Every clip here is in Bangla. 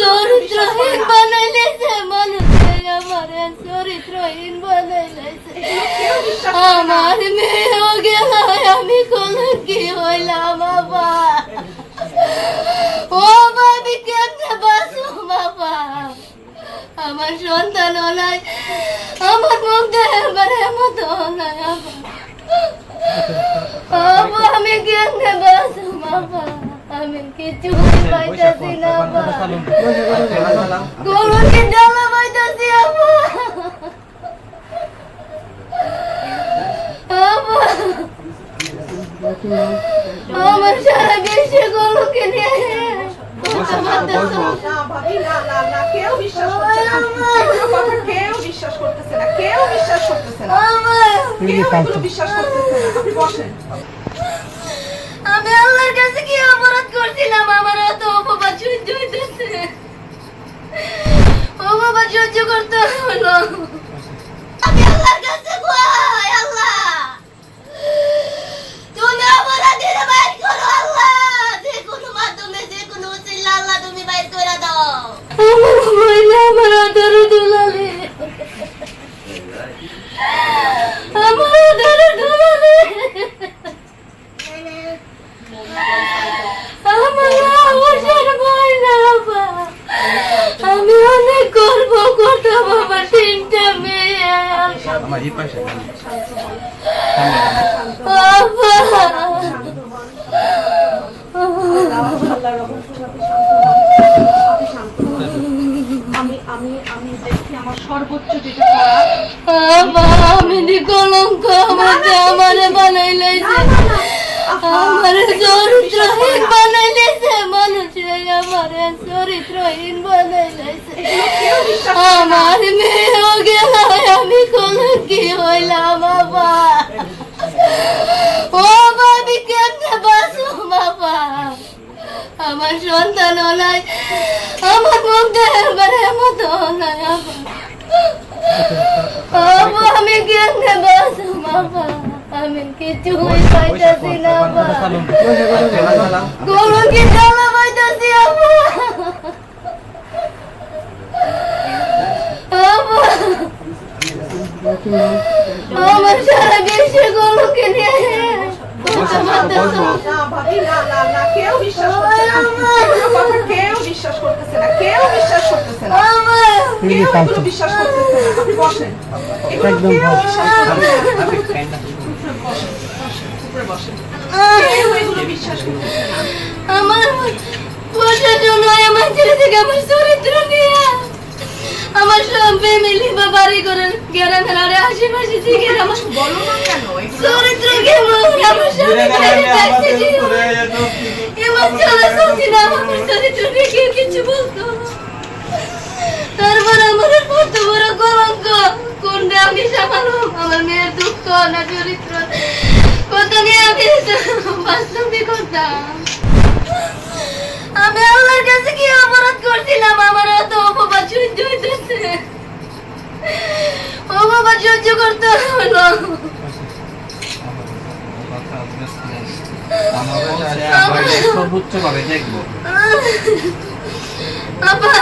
চরিত্রহীন বানাইলেছে মানুষে আমার চরিত্রহীন বানাইলেছে। আমার মেয়েও গেল আমি কলঙ্কি হইলাম বাবা। ও বাবি কেমনে বাসু বাবা? আমার সন্তান নাই আমার মুখ দেখার মতো নাই আমি কেমনে বাসু বাবা? আমি কিছু পাইতাছি গরুকে ডালা পাইতাছি বাবা বাবা আমার সারা বিশ্বে গরুকে নিয়ে কেউ বিশ্বাস করতেছে না কেউ বিশ্বাস করতেছে না। কেউ বিশ্বাস করতেছে না। আপনি বসেন আমি আল্লাহর কাছে কি অপরাধ করছিলাম আমার এত অপবাদ সহ্য হইতেছে। অপবাদ সহ্য করতে হলো। আমি যে কোনো মাধ্যমে আল্লাহ তুমি বাইর করে দাও। আমার আদর দুলালে আমার অবসর ভয় না বাবা আমি অনেক গর্ব আমার তিনটা মেয়ে আমার এই পাশে বাবা। আমি আমি আমি দেখি আমার সর্বোচ্চ যেটা বাবা আমি কলঙ্ক আমাকে আমারে বানাইলাইছে আমার চরিত্রহীন বানাইলাইছে মানুষে আমার চরিত্রহীন কেউ বিশ্বাস আমার মেয়েও গেল আমি কলঙ্কি হইলাম বাবা ও বাবি কেমনে বাসু বাবা আমার সন্তান নাই আমার মুখ দেখার মতো নাই আমি কেমনে বাসু বাবা আমি কিছু পাইতাছি না বাবা কলঙ্কি ডালা পাইতাছি বাবা আমার সারা বিশ্বে গরুকে নিয়ে কেউ বিশ্বাস করতেছে না কেউ বিশ্বাস করতেছে না কেউ বিশ্বাস করতেছে না আপনি বসেন এগুলো আমার পয়সা জন্য আমার ছেলে থেকে আমার চরিত্র নিয়ে আমার সব ফ্যামিলি বা বাড়ি করে গ্রামের আরে আশেপাশে থেকে আমার বলো না কেন চরিত্র কেমন আমার সাথে খালি থাকছে জীবন। এবার চলে চলছি না আমার চরিত্র নিয়ে কেউ কিছু বলতো না। তারপর আমার কত বড় কলঙ্ক কোনটা আমি সামালো আমার মেয়ের দুঃখ না চরিত্র কত নিয়ে আমি বাস্তবে করতাম আমি আল্লাহর কাছে কি অপরাধ করছিলাম আমার এত অপবাদ সহ্য হইতেছে অপবাদ সহ্য করতে হলো সর্বোচ্চ ভাবে দেখব আপা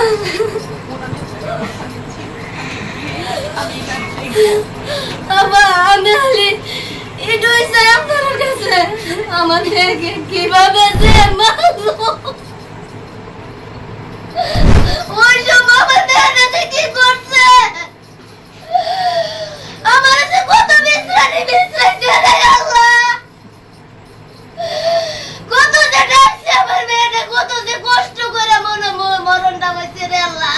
আপা আমি হলি এটাই চাই কাছে। আমার মেয়েকে কীভাবে যে মারলো ওই সব আমার মেয়েটাতে কি করছে আমার যে কত বিশ্রানি বিশ্রাইছে রে আল্লাহ কত যে ডাকছে আমার মেয়েটা কত যে কষ্ট করে মনে ম- মরণটা হয়েছে রে আল্লাহ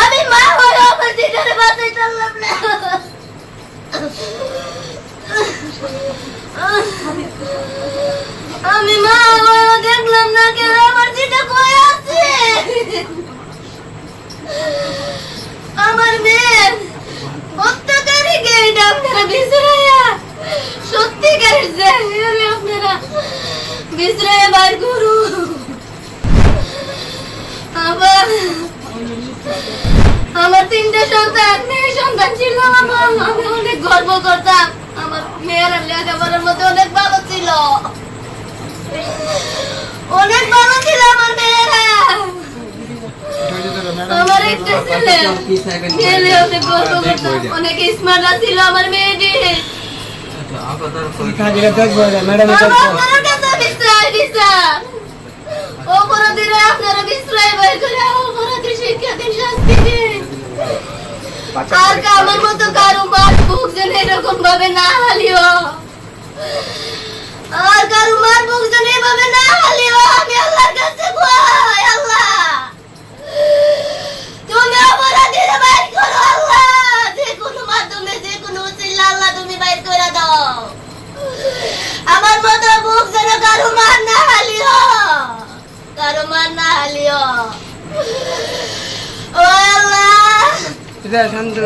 আমি মা হয়ে আমার দিদারে বাঁচাইতে পারলাম না আমি মা দেখলাম না কেন আমার দিদা কই আছে আমার মেয়ে হত্যাকারীকে এটা আপনারা বিচরাইয়া সত্যিকারের যে আপনারা বিচরাইয়া বার করুন আবার তিনটে সন্তান মেয়ে সন্তান ছিল আমার। আমি অনেক গর্ব করতাম। আমার মেয়েরা লেখাপড়ার মধ্যে অনেক ভালো ছিল। অনেক ভালো ছিল আমার মেয়েরা। অনেক গর্ব ছিল আমার মেয়েটি। অপরাধীরা আপনারা বিশ্রায় করে, অপরাধী শিক্ষা দিন শাস্তি দিন। আর আমার মতো কারও মার বুক যেন এরকম ভাবে না হালিও। আর কারও মার বুক যেন এভাবে না হালিও। আমি আল্লাহর কাছে ভয় আল্লাহ। তুমি অপরাধীরা বাইর করো আল্লাহ। যে কোনো মাধ্যমে যে কোনো উচিল্লা আল্লাহ তুমি বাইর করে দাও। আমার মতো বুক যেন কারও মার না হালিও। কারও মার না হালিও। ও আল্লাহ শান্ত